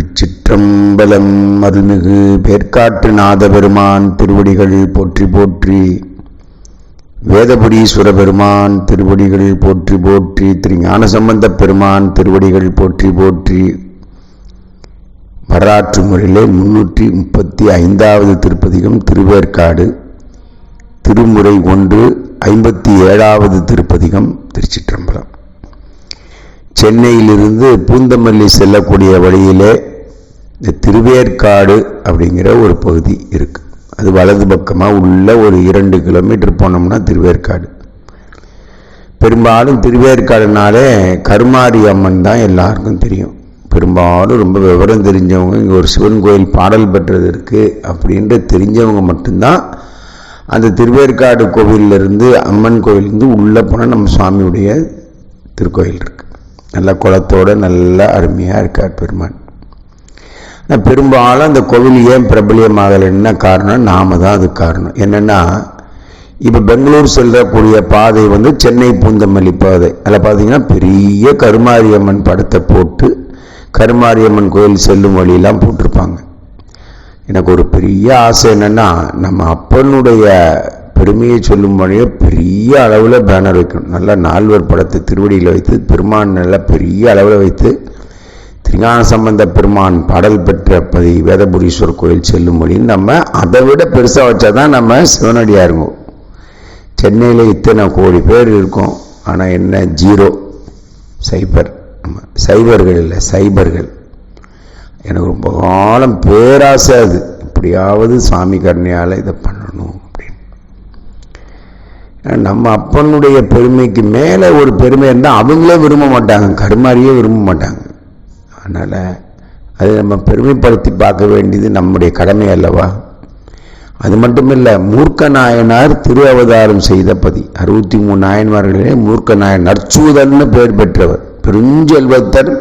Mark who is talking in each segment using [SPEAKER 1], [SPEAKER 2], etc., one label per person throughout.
[SPEAKER 1] திருச்சிற்றம்பலம் அருள்மிகு பேர்காற்று நாதபெருமான் திருவடிகள் போற்றி போற்றி வேதபுரீஸ்வர பெருமான் திருவடிகள் போற்றி போற்றி திரு ஞானசம்பந்த பெருமான் திருவடிகள் போற்றி போற்றி வரலாற்று முறையிலே முன்னூற்றி முப்பத்தி ஐந்தாவது திருப்பதிகம் திருவேற்காடு திருமுறை ஒன்று ஐம்பத்தி ஏழாவது திருப்பதிகம் திருச்சிற்றம்பலம். சென்னையிலிருந்து பூந்தமல்லி செல்லக்கூடிய வழியிலே இந்த திருவேற்காடு அப்படிங்கிற ஒரு பகுதி இருக்குது அது வலது பக்கமாக உள்ள ஒரு இரண்டு கிலோமீட்டர் போனோம்னா திருவேற்காடு. பெரும்பாலும் திருவேற்காடுனாலே கருமாரி அம்மன் தான் எல்லாருக்கும் தெரியும். பெரும்பாலும் ரொம்ப விவரம் தெரிஞ்சவங்க இங்கே ஒரு சிவன் கோயில் பாடல் பெற்றது இருக்குது அப்படின்ற தெரிஞ்சவங்க மட்டும்தான் அந்த திருவேற்காடு கோவிலிருந்து அம்மன் கோவிலேருந்து உள்ளே போனால் நம்ம சுவாமியுடைய திருக்கோயில் இருக்குது நல்ல குளத்தோடு நல்ல அருமையாக இருக்கார் பெருமான். பெரும்பாலும் அந்த கோவில் ஏன் பிரபலியமாகலைன்னா காரணம் நாம தான் அது காரணம். என்னென்னா இப்போ பெங்களூர் செல்லக்கூடிய பாதை வந்து சென்னை பூந்தமல்லி பாதை. அதில் பார்த்தீங்கன்னா பெரிய கருமாரியம்மன் படத்தை போட்டு கருமாரியம்மன் கோயில் செல்லும் வழியெல்லாம் போட்டிருப்பாங்க. எனக்கு ஒரு பெரிய ஆசை என்னென்னா நம்ம அப்பனுடைய பெருமையை சொல்லும் வழியே பெரிய அளவில் பேனர் வைக்கணும். நல்லா நால்வர் படத்தை திருவடியில் வைத்து பெருமான் நல்லா பெரிய அளவில் வைத்து திருஞான சம்பந்த பெருமான் பாடல் பெற்ற பதி வேதபுரீஸ்வர் கோயில் செல்லும் வழின்னு நம்ம அதை விட பெருசாக வச்சா தான் நம்ம சிவனடியாக இருக்கும் சென்னையில் இத்தனை கோடி பேர் இருக்கும். ஆனால் என்ன? ஜீரோ. சைபர். ஆமாம் சைபர்கள் இல்லை சைபர்கள். எனக்கு ரொம்ப காலம் பேராசை அது. எப்படியாவது சாமி கருணையால் இதை பண்ணணும் அப்படின்னு. நம்ம அப்பனுடைய பெருமைக்கு மேலே ஒரு பெருமை இருந்தால் அவங்களே விரும்ப மாட்டாங்க. கருமாரியே விரும்ப மாட்டாங்க. அதனால் அதை நம்ம பெருமைப்படுத்தி பார்க்க வேண்டியது நம்முடைய கடமை அல்லவா? அது மட்டும் இல்லை மூர்க்க நாயனார் திரு அவதாரம் செய்த பதி. அறுபத்தி மூணு நாயன்மார்களே மூர்க்க நாயன் நற்சூதன்னு பெயர் பெற்றவர். பெருஞ்செல்வத்தர்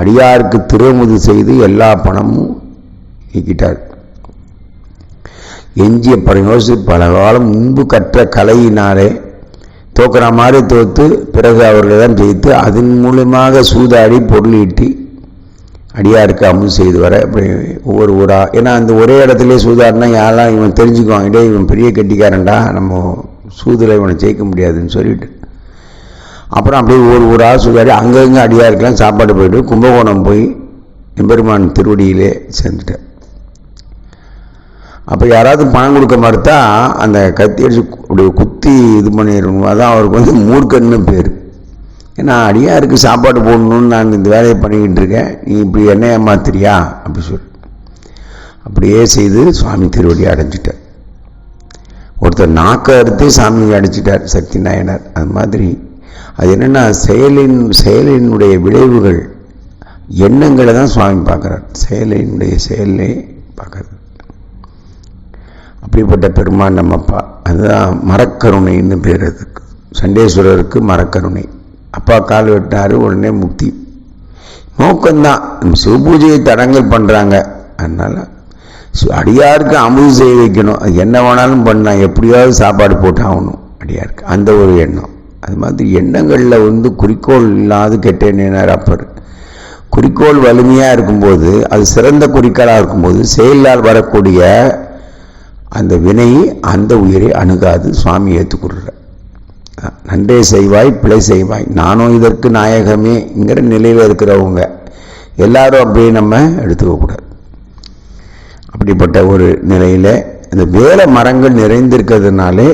[SPEAKER 1] அடியாருக்கு திருமுது செய்து எல்லா பணமும் நீக்கிட்டார். எஞ்சிய பரமோசி பல காலம் முன்பு கற்ற கலையினாலே தோக்கிற மாதிரி தோத்து பிறகு அவர்களிடம் ஜெயித்து அதன் மூலமாக சூதாடி பொருளீட்டி அடியாருக்கு அமுல் செய்து வர இப்படி ஒவ்வொரு ஊராக ஏன்னா அந்த ஒரே இடத்துல சூதாடினா யாரெல்லாம் இவன் தெரிஞ்சுக்குவான்? இடே இவன் பெரிய கட்டிக்காரன்டா நம்ம சூதில் இவனை ஜெயிக்க முடியாதுன்னு சொல்லிட்டு. அப்புறம் அப்படியே ஒவ்வொரு ஊராக சூதாடி அங்கங்கே அடியாருக்கெல்லாம் சாப்பாடு போயிட்டு கும்பகோணம் போய் எம்பெருமான் திருவடியிலே சேர்ந்துட்டேன் அப்போ யாராவது பணம் கொடுக்க மறுத்தா அந்த கத்தி அடிச்சு அப்படி குத்தி இது பண்ணிடணும். அதான் அவருக்கு வந்து மூர்க்கன்னு பேர். ஏன்னா அடியாருக்கு சாப்பாடு போடணும்னு நான் இந்த வேலையை பண்ணிக்கிட்டு இருக்கேன். நீ இப்படி என்ன ஏமாத்திரியா அப்படி சொல்லி அப்படியே செய்து சுவாமி திருவடி அடைஞ்சிட்டார். ஒருத்தர் நாக்கை அறுத்து சாமி அடைச்சிட்டார் சக்தி நாயனார். அது மாதிரி அது என்னென்னா செயலின் செயலினுடைய விளைவுகள் எண்ணங்களை தான் சுவாமி பார்க்குறார். செயலினுடைய செயலே பார்க்கறது. அப்படிப்பட்ட பெருமான் நம்மப்பா அதுதான் மரக்கருணைன்னு பேர் அதுக்கு. சண்டேஸ்வரருக்கு மரக்கருணை. அப்பா கால் வெட்டினாரு உடனே முக்தி. நோக்கம்தான். சிவபூஜையை தடங்கள் பண்ணுறாங்க அதனால் அடியாருக்கு அமுது செய்ய வைக்கணும். அது என்ன வேணாலும் பண்ணலாம். எப்படியாவது சாப்பாடு போட்டு ஆகணும். அடியாருக்கு. அந்த ஒரு எண்ணம். அது மாதிரி எண்ணங்களில் வந்து குறிக்கோள் இல்லாது கெட்டேனார் அப்பர் குறிக்கோள் வலிமையாக இருக்கும்போது அது சிறந்த குறிக்கோளாக இருக்கும்போது செயலால் வரக்கூடிய அந்த வினை அந்த உயிரை அணுகாது. சுவாமி ஏற்றுக்கொடுற நன்றே செய்வாய் பிழை செய்வாய். நானும் இதற்கு நாயகமேங்கிற நிலையில் இருக்கிறவங்க. எல்லாரும் அப்படியே நம்ம எடுத்துக்கக்கூடாது அப்படிப்பட்ட ஒரு நிலையில் இந்த வேலை மரங்கள் நிறைந்திருக்கிறதுனாலே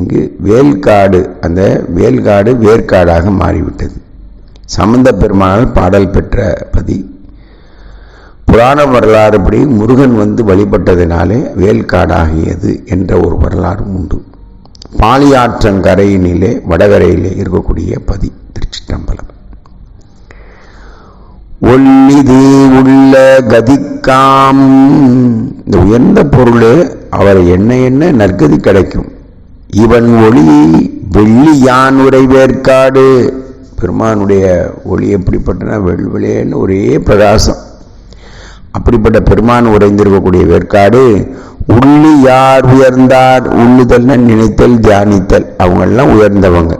[SPEAKER 1] இங்கு வேல்காடு அந்த வேல்காடு வேர்க்காடாக மாறிவிட்டது. சம்பந்த பெருமானால் பாடல் பெற்ற பதி. புராண வரலாறுபடி முருகன் வந்து வழிபட்டதினாலே வேல்காடாகியது என்ற ஒரு வரலாறும் உண்டு. பாலியாற்றங்கரையினிலே வடகரையிலே இருக்கக்கூடிய பதி திருச்சிற்றம்பலம். ஒல்லிது உள்ள கதிக்காம். இந்த உயர்ந்த பொருள் அவர் என்ன என்ன நற்கதி கிடைக்கும். இவன் ஒளி வெள்ளி யான் உரை வேற்காடு. பெருமானுடைய ஒளி எப்படிப்பட்டனா? வெள்வெளியன்னு ஒரே பிரகாசம். அப்படிப்பட்ட பெருமான் உறைந்திருக்கக்கூடிய வேற்காடு உள்ளி யார் உயர்ந்தார்? உள்ளுதல்னு நினைத்தல் தியானித்தல். அவங்கெல்லாம் உயர்ந்தவங்க.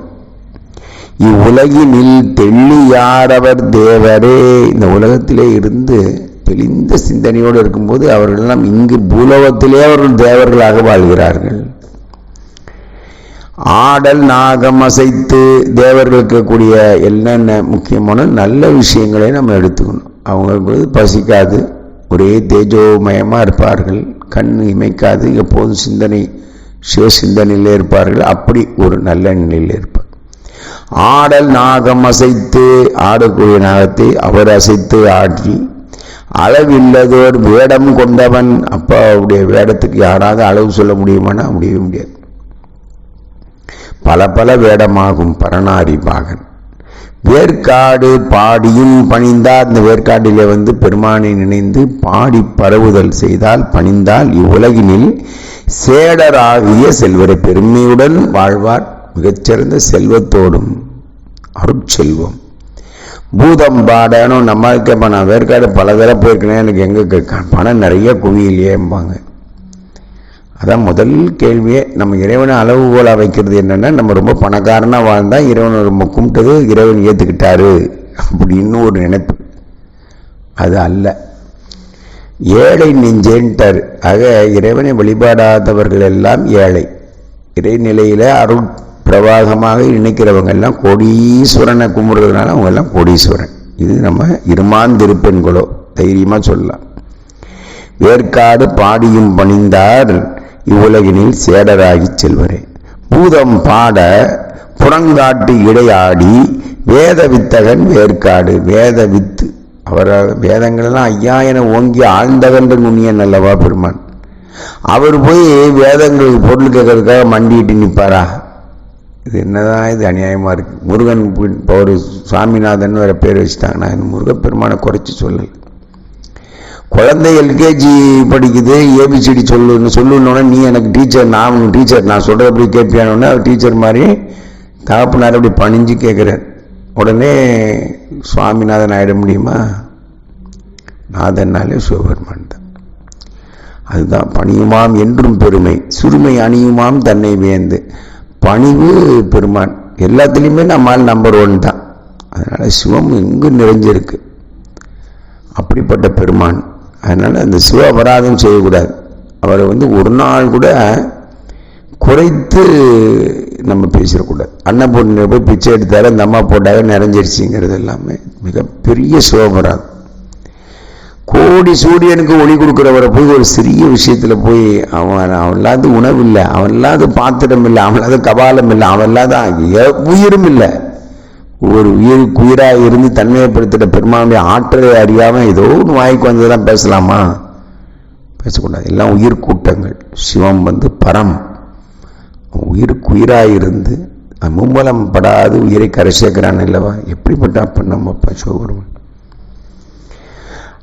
[SPEAKER 1] இவ்வுலகினில் தெள்ளி யார் அவர் தேவரே? இந்த உலகத்திலே இருந்து தெளிந்த சிந்தனையோடு இருக்கும்போது அவர்களெல்லாம் இங்கு பூலோகத்திலே அவர்கள் தேவர்களாக வாழ்கிறார்கள். ஆடல் நாகம் அசைத்து தேவர்கள் இருக்கக்கூடிய என்னென்ன முக்கியமான நல்ல விஷயங்களை நம்ம எடுத்துக்கணும். அவங்களுக்கு வந்து பசிக்காது. ஒரே தேஜோமயமாக இருப்பார்கள். கண் இமைக்காது எப்போதும் சிந்தனை சிவ சிந்தனையில் இருப்பார்கள். அப்படி ஒரு நல்ல நிலையில் இருப்பார். ஆடல் நாகம் அசைத்து ஆடக்கூடிய நாகத்தை அவர் அசைத்து ஆடி அளவில்லதோர் வேடம் கொண்டவன். அப்பாவுடைய வேடத்துக்கு யாராவது அளவு சொல்ல முடியுமானா? முடியவே முடியாது. பல பல வேடமாகும் பரணாரி பாகன் வேர்க்காடு பாடியும் பணிந்தால் இந்த வேர்க்காட்டிலே வந்து பெருமானை நினைந்து பாடி பரவுதல் செய்தால் பணிந்தால் இவ்வுலகினில் சேடராகிய செல்வரை பெருமையுடன் வாழ்வார். மிகச்சிறந்த செல்வத்தோடும் அருட்செல்வம். பூதம் பாடணும். நம்ம இப்போ நான் வேர்க்காடு பல தடவை போயிருக்கேன் எனக்கு எங்கே பணம் நிறைய குவியிலையேம்பாங்க. அதான் முதல் கேள்வியே. நம்ம இறைவனை அளவுகோலாக வைக்கிறது என்னென்னா நம்ம ரொம்ப பணக்காரனாக வாழ்ந்தால் இறைவனை ரொம்ப கும்பிட்டது இறைவன் ஏற்றுக்கிட்டாரு அப்படின்னு ஒரு நினைப்பு. அது அல்ல. ஏழை நெஞ்சேன்ட்டார். ஆக இறைவனை வழிபாடாதவர்கள் எல்லாம் ஏழை. இறைநிலையில் அருள் பிரவாகமாக நினைக்கிறவங்க எல்லாம் கோடீஸ்வரனை கும்பிட்றதுனால அவங்க எல்லாம் கோடீஸ்வரன். இது நம்ம இருமாந்திருப்பெண்களோ தைரியமாக சொல்லலாம். வேர்க்காடு பாடியும் பணிந்தார் இவ்வுலகினில் சேடராகிச் செல்வரே. பூதம் பாட புறங்காட்டு இடையாடி வேத வித்தகன் வேர்க்காடு வேத வித்து அவரால் வேதங்களெல்லாம் ஐயாயிரம் ஓங்கி ஆழ்ந்தகன்று நுண்ணியன் அல்லவா பெருமான். அவர் போய் வேதங்களுக்கு பொருள் கேட்கறதுக்காக மண்டிட்டு நிற்பாரா? இது என்னதான் இது அநியாயமாக இருக்குது முருகன் இப்போ ஒரு சுவாமிநாதன் வேறு பேர் வச்சுட்டாங்கன்னா இந்த முருகப்பெருமானை குறைச்சி சொல்லலை. குழந்தை எல்கேஜி படிக்குது ஏபிசிடி சொல்லுன்னு சொல்லுன்னொன்னே நீ எனக்கு டீச்சர் நான் உனக்கு டீச்சர் நான் சொல்கிற அப்படி கேட்பியானோடனே அவர் டீச்சர் மாதிரி தகப்பனார் அப்படி பணிஞ்சு கேட்குறார். உடனே சுவாமிநாதன் ஆகிட முடியுமா? நாதன்னாலே சிவபெருமான் தான். அதுதான் பணியுமாம் என்றும் பெருமை சுருமை அணியுமாம் தன்னை வேந்து பணிவு பெருமான் எல்லாத்துலேயுமே நம்மால் நம்பர் ஒன் தான். அதனால் சிவம் எங்கு நிறைஞ்சிருக்கு. அப்படிப்பட்ட பெருமான். அதனால் அந்த சிவ அபராதம் செய்யக்கூடாது. அவரை வந்து ஒரு நாள் கூட குறைத்து நம்ம பேசிடக்கூடாது. பொண்ணு போய் பிச்சை எடுத்தார் அந்த அம்மா போட்டாக நிறைஞ்சிருச்சுங்கிறது எல்லாமே மிகப்பெரிய சிவபராதம் கோடி சூரியனுக்கு ஒளி கொடுக்குறவரை போய் ஒரு சிறிய விஷயத்தில் போய் அவன் அவன்லாது உணவு இல்லை அவன்லாது பாத்திரம் இல்லை அவன்லாது கபாலம் இல்லை அவன்லாது உயிரும் இல்லை. ஒரு உயிருக்கு உயிராக இருந்து தன்மையப்படுத்திட்ட பெருமானுடைய ஆற்றலை அறியாமல் ஏதோ ஒன்று வாய்க்கு வந்ததெல்லாம் பேசலாமா? பேசக்கூடாது. எல்லாம் உயிர் கூட்டங்கள். சிவம் வந்து பரம். உயிருக்கு உயிராக இருந்து மும்பலம் படாது உயிரை கரை சேர்க்கிறான் இல்லவா? எப்படிப்பட்ட அப்போ நம்ம சிவபெருமான்?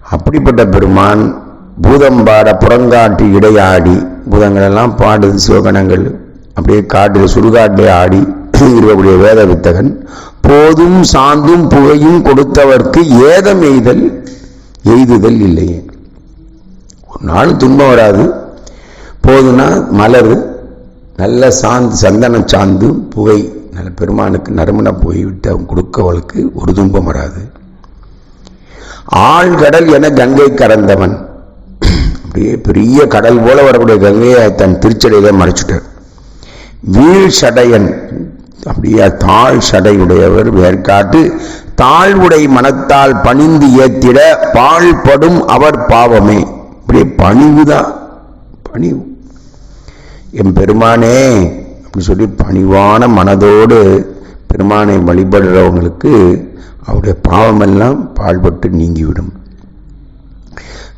[SPEAKER 1] அப்படிப்பட்ட பெருமான் பூதம் பாட புறங்காட்டு இடையாடி பூதங்களெல்லாம் பாடுது சிவகணங்கள். அப்படியே காட்டு சுடுகாட்டிலே ஆடி இருக்கக்கூடிய வேத வித்தகன் போதும் சாந்தும் புகையும் கொடுத்தவர்க்கு ஏதம் எய்தல் எய்துதல் இல்லையே. ஒரு நாள் துன்பம் வராது. போதுனா மலர் நல்ல சாந்து சந்தன சாந்து புகை நல்ல பெருமானுக்கு நறுமண போய் விட்டு அவன் கொடுக்கவளுக்கு ஒரு துன்பம் வராது. ஆழ்கடல் என கங்கை கறந்தவன். அப்படியே பெரிய கடல் போல வரக்கூடிய கங்கையை தன் திருச்சடையில மறைச்சிட்டார். வீழ் சடையன் அப்படியே தாழ் சடையுடையவர் வேர்காட்டு தாழ்வுடை மனத்தால் பணிந்து ஏத்திட பாழ்படும் அவர் பாவமே. அப்படியே பணிவுதான். பணிவு. என் பெருமானே அப்படி சொல்லி பணிவான மனதோடு பெருமானை வழிபடுறவங்களுக்கு அவருடைய பாவமெல்லாம் பாழ்பட்டு நீங்கிவிடும்.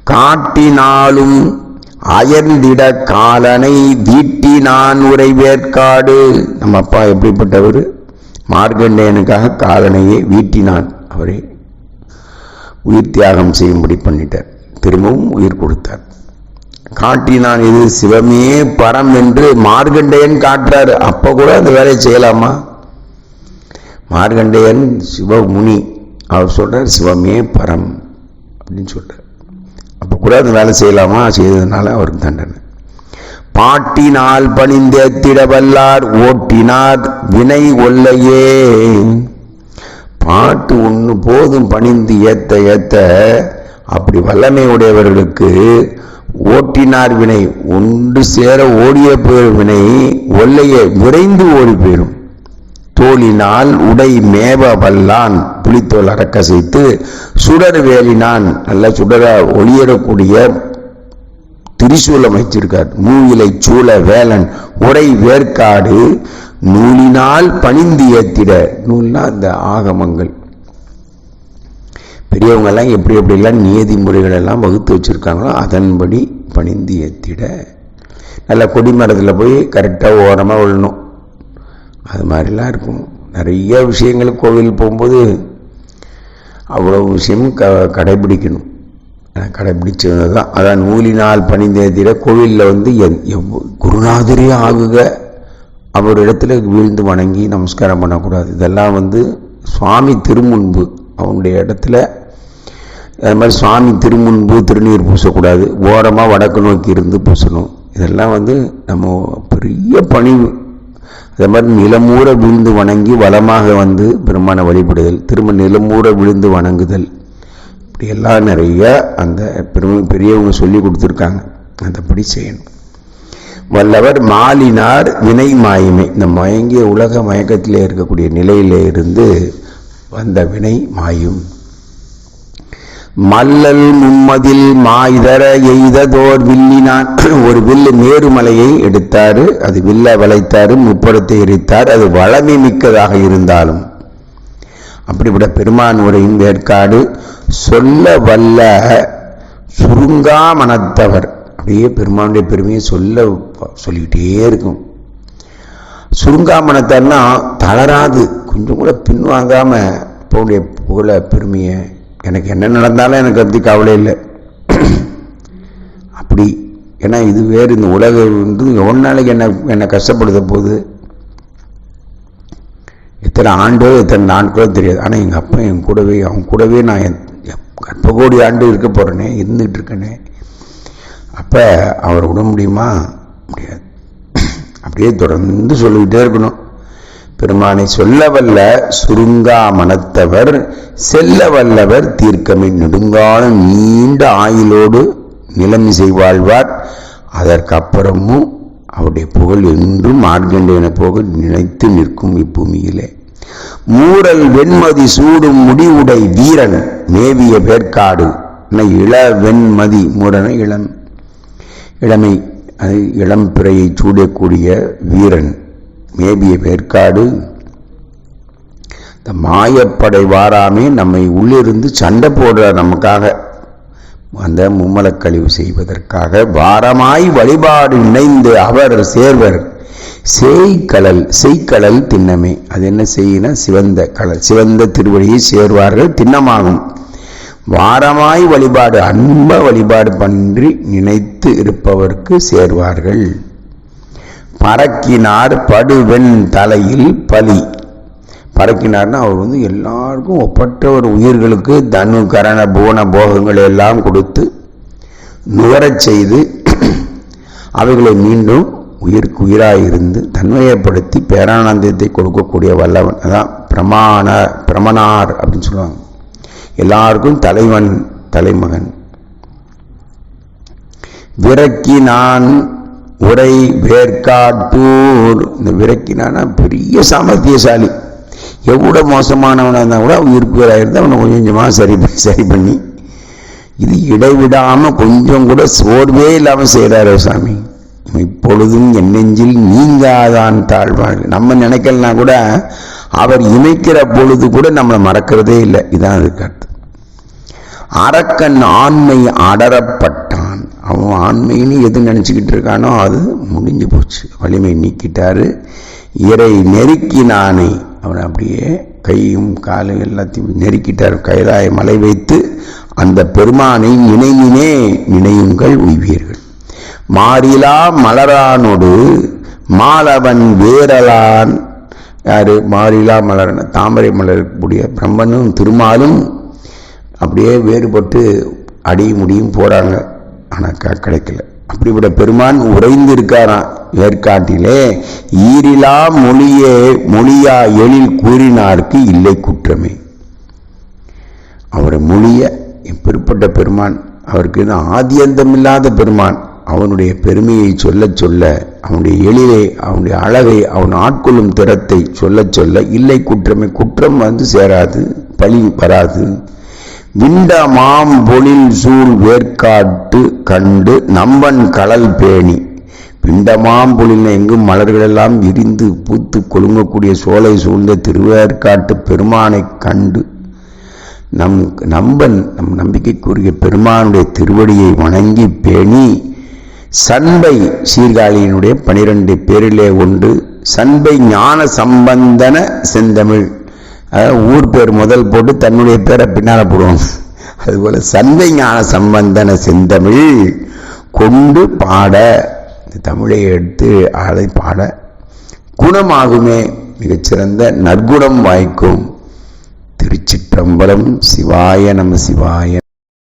[SPEAKER 1] காட்டினாலும் அயர்ந்திட காலனை தீட்டி நான் உரைவேற்காடு நம்ம அப்பா எப்படிப்பட்டவர்? மார்க்கண்டேயனுக்காக காலனையே வீட்டினான் அவரே. உயிர் தியாகம் செய்யும்படி பண்ணிட்டார். திரும்பவும் உயிர் கொடுத்தார். காட்டினான் இது சிவமே பரம் என்று மார்கண்டேயன் காட்டுறாரு. அப்போ கூட அந்த வேலையை செய்யலாமா? மார்கண்டேயன் சிவமுனி. அவர் சொல்றார் சிவமே பரம் அப்படின்னு சொல்றார். அப்போ கூட அந்த வேலை செய்யலாமா? செய்ததுனால அவருக்கு தண்டனை. பாட்டினால் பணிந்தேத்திட வல்லார் ஓட்டினார் வினை ஒல்லையே. பாட்டு ஒன்று போதும் பணிந்து ஏத்த ஏத்த அப்படி வல்லமை உடையவர்களுக்கு ஓட்டினார் வினை ஒன்று சேர ஓடிய போய் வினை ஒல்லையே விரைந்து ஓடி போயிடும் தோளினால் உடை மேவ வல்லான் புலித்தோல் அறக்கசைத்து சுடர் வேலினான் நல்ல சுடர ஒளியிடக்கூடிய திரிசூலம் வைத்திருக்கார். மூவிலை சூழ வேலன் உடை வேர்க்காடு நூலினால் பணிந்து ஏத்திட. நூல்னா அந்த ஆகமங்கள். பெரியவங்க எல்லாம் எப்படி எப்படிலாம் நியதி முறைகளெல்லாம் வகுத்து வச்சிருக்காங்களோ அதன்படி பணிந்து ஏத்திட. நல்ல கொடிமரத்தில் போய் கரெக்டாக ஓரமாக விழணும். அது மாதிரிலாம் இருக்கும். நிறைய விஷயங்கள் கோவில் போகும்போது அவ்வளோ விஷயம் க கடைபிடிக்கணும். கடைபிடிச்சது தான் அதான் நூலினால் பணிந்தேதிர கோவிலில் வந்து எந் குருநாதரே ஆகுக. அவர் இடத்துல வீழ்ந்து வணங்கி நமஸ்காரம் பண்ணக்கூடாது. இதெல்லாம் வந்து சுவாமி திருமுன்பு. அவனுடைய இடத்துல அது மாதிரி சுவாமி திருமுன்பு திருநீர் பூசக்கூடாது. ஓரமாக வடக்கு நோக்கி இருந்து பூசணும். இதெல்லாம் வந்து நம்ம பெரிய பணிவு அதே மாதிரி நிலமூற விழுந்து வணங்கி வளமாக வந்து பெருமான வழிபடுதல் திரும்ப நிலமூற விழுந்து வணங்குதல். இப்படி எல்லாம் நிறைய அந்த பெருமை பெரியவங்க சொல்லி கொடுத்துருக்காங்க. அந்தபடி செய்யணும். வல்லவர் மாலினார் வினை மாயமை. இந்த மயங்கிய உலக மயக்கத்திலே இருக்கக்கூடிய நிலையிலே இருந்து வந்த வினை மாயும். மல்லல் மும்மதில் மாய்தர எய்ததோர் வில்லினான். ஒரு வில்லு மேருமலையை எடுத்தாரு அது வில்ல வளைத்தாரு முப்படத்தை எரித்தார் அது வளமை மிக்கதாக இருந்தாலும். அப்படிப்பட்ட பெருமான் உரையின் வேற்காடு சொல்ல வல்ல சுருங்கா மனத்தவர். அப்படியே பெருமானுடைய பெருமையை சொல்ல சொல்லிக்கிட்டே இருக்கும். சுருங்கா மனத்தர்னா தளராது கொஞ்சம் கூட பின்வாங்காம அப்போடைய புகழ பெருமையை எனக்கு என்ன நடந்தாலும் எனக்கு அப்படி கவலை இல்லை. அப்படி. ஏன்னா இது வேறு இந்த உலகம் வந்து எவ்வளோ நாளைக்கு என்ன என்னை கஷ்டப்படுத்த போகுது? எத்தனை ஆண்டோ எத்தனை நாட்களோ தெரியாது. ஆனால் எங்கள் அப்பா என் கூடவே அவன் கூடவே நான் என் கற்ப கோடி ஆண்டு இருக்க போகிறேனே இருந்துகிட்டு இருக்கேனே. அப்போ அவர் விட முடியுமா? முடியாது. அப்படியே தொடர்ந்து சொல்லிக்கிட்டே இருக்கணும். பெருமானை சொல்ல வல்ல சுருங்கா மனத்தவர் செல்ல வல்லவர் தீர்க்கமை நெடுங்காலம் நீண்ட ஆயுளோடு நிலைமிசை வாழ்வார் அதற்கு அப்புறமும் அவருடைய புகழ் என்றும் மார்க்கண்டேன போக நினைத்து நிற்கும் இப்பூமியிலே. மூரல் வெண்மதி சூடும் முடிவுடை வீரன் மேவிய பேர்க்காடு இள வெண்மதி மூரன இளம். இளமை அது இளம் சூடக்கூடிய வீரன். மேபிய பேர்க்காடு இந்த மாயப்படை வாராமே நம்மை உள்ளிருந்து சண்டை போடுற நமக்காக. அந்த மும்மலக்கழிவு செய்வதற்காக வாரமாய் வழிபாடு இணைந்து அவர் சேர்வர். செய்கடல் செய்கடல் திண்ணமே. அது என்ன செய்யினா சிவந்த கடல் சிவந்த திருவடியை சேர்வார்கள் திண்ணமாகும். வாரமாய் வழிபாடு அன்ப வழிபாடு பன்றி நினைத்து இருப்பவர்க்கு சேர்வார்கள். பறக்கினார் படுவெண் தலையில் பலி. பறக்கினார்னா அவர் வந்து எல்லாருக்கும் ஒப்பற்ற ஒரு உயிர்களுக்கு தனு கரண பூன போகங்களை எல்லாம் கொடுத்து நுகரச் செய்து அவைகளை மீண்டும் உயிருக்கு உயிராக இருந்து தன்மையப்படுத்தி பேரானந்தத்தை கொடுக்கக்கூடிய வல்லவன். அதான் பிரமாண பிரமணார் அப்படின்னு சொல்லுவாங்க. எல்லாருக்கும் தலைவன் தலைமகன். விரக்கி நான் உரை வேர்க்காட்டூர் இந்த விரக்கினானா பெரிய சாமர்த்தியசாலி. எவ்வளோ மோசமானவனாக இருந்தால் கூட உயிருக்கு இருந்தால் அவனை கொஞ்சம் கொஞ்சமாக சரி பண்ணி சரி பண்ணி. இது இடைவிடாமல் கொஞ்சம் கூட சோர்வே இல்லாமல் செய்கிறாரு சாமி. இப்பொழுதும் என் நெஞ்சில் நீங்காதான் தாழ்வாள் நம்ம நினைக்கலனா கூட அவர் இணைக்கிற பொழுது கூட நம்மளை மறக்கிறதே இல்லை. இதான் அதுக்கு அர்த்தம் அரக்கன் ஆண்மை அடரப்பட்ட அவன் ஆண்மைன்னு எது நினச்சிக்கிட்டு இருக்கானோ அது முடிஞ்சு போச்சு. வலிமை நீக்கிட்டாரு. இறை நெருக்கினானே அவனை அப்படியே கையும் காலும் எல்லாத்தையும் நெருக்கிட்டார். கைலாய மலை வைத்து அந்த பெருமானை நினைவினே நினையுங்கள் உய்வீர்கள். மாறிலா மலரானோடு மாலவன் வேரலான் யாரு? மாறிலா மலரன் தாமரை மலரக்கூடிய பிரம்மனும் திருமாலும் அப்படியே வேறுபட்டு அடியும் முடியும் போறாங்க. ஆனால் கிடைக்கல. அப்படிப்பட்ட பெருமான் உறைந்து இருக்காராம் ஏற்காட்டிலே. ஈரிலா மொழியே மொழியா எழில் கூறினார்க்கு இல்லை குற்றமே. அவரை மொழிய பிற்பட்ட பெருமான் அவருக்கு இது ஆதியந்தமில்லாத பெருமான் அவனுடைய பெருமையை சொல்ல சொல்ல அவனுடைய எழிலை அவனுடைய அழகை அவன் ஆட்கொள்ளும் திறத்தை சொல்ல சொல்ல இல்லை குற்றமே குற்றம் வந்து சேராது பழி வராது. விண்ட மாம் பொழில் சூழ் வேர்க்காட்டு கண்டு நம்பன் கடல் பேணி. பிண்டமாம் எங்கும் மலர்களெல்லாம் விரிந்து பூத்து கொழுங்கக்கூடிய சோலை சூழ்ந்த திருவேற்காட்டு பெருமானை கண்டு நம் நம்பன் நம் நம்பிக்கைக்குரிய பெருமானுடைய திருவடியை வணங்கி பேணி சண்பை சீர்காழியினுடைய பனிரெண்டு பேரிலே ஒன்று சண்பை ஞான சம்பந்தன செந்தமிழ். அதாவது ஊர் பேர் முதல் போட்டு தன்னுடைய பேரை பின்னால போடுவோம் அதுபோல சந்தை ஞான சம்பந்தன செந்தமிழ் கொண்டு பாட. தமிழை எடுத்து ஆளை பாட. குணமாகுமே மிகச்சிறந்த நற்குணம் வாய்க்கும் திருச்சிற்றம்பலம் சிவாய நம சிவாய